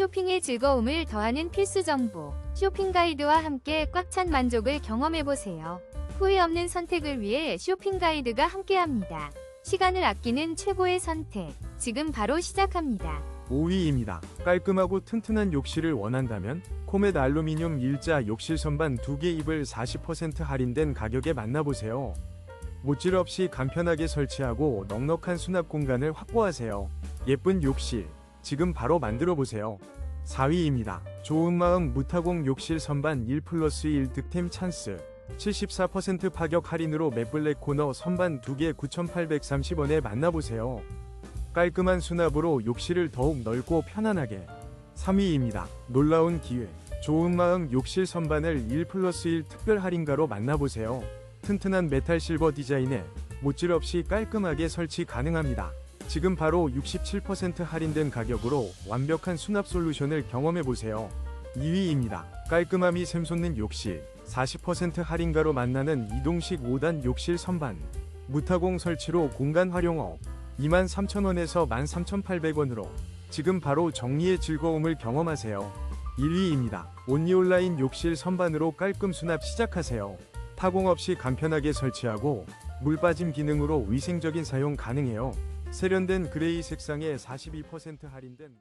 쇼핑의 즐거움을 더하는 필수 정보. 쇼핑 가이드와 함께 꽉 찬 만족을 경험해보세요. 후회 없는 선택을 위해 쇼핑 가이드가 함께합니다. 시간을 아끼는 최고의 선택. 지금 바로 시작합니다. 5위입니다. 깔끔하고 튼튼한 욕실을 원한다면 코멧 알루미늄 일자 욕실 선반 2개 입을 40% 할인된 가격에 만나보세요. 못질 없이 간편하게 설치하고 넉넉한 수납 공간을 확보하세요. 예쁜 욕실, 지금 바로 만들어 보세요. 4위입니다. 좋은 마음 무타공 욕실 선반 1 플러스 1 득템 찬스. 74% 파격 할인으로 맷블랙 코너 선반 2개 9,830원에 만나보세요. 깔끔한 수납으로 욕실을 더욱 넓고 편안하게. 3위입니다. 놀라운 기회. 좋은 마음 욕실 선반을 1 플러스 1 특별 할인가로 만나보세요. 튼튼한 메탈 실버 디자인에 못질 없이 깔끔하게 설치 가능합니다. 지금 바로 67% 할인된 가격으로 완벽한 수납 솔루션을 경험해보세요. 2위입니다. 깔끔함이 샘솟는 욕실. 40% 할인가로 만나는 이동식 5단 욕실 선반. 무타공 설치로 공간 활용업. 23,000원에서 13,800원으로 지금 바로 정리의 즐거움을 경험하세요. 1위입니다. 온리온라인 욕실 선반으로 깔끔 수납 시작하세요. 타공 없이 간편하게 설치하고 물 빠짐 기능으로 위생적인 사용 가능해요. 세련된 그레이 색상에 42% 할인된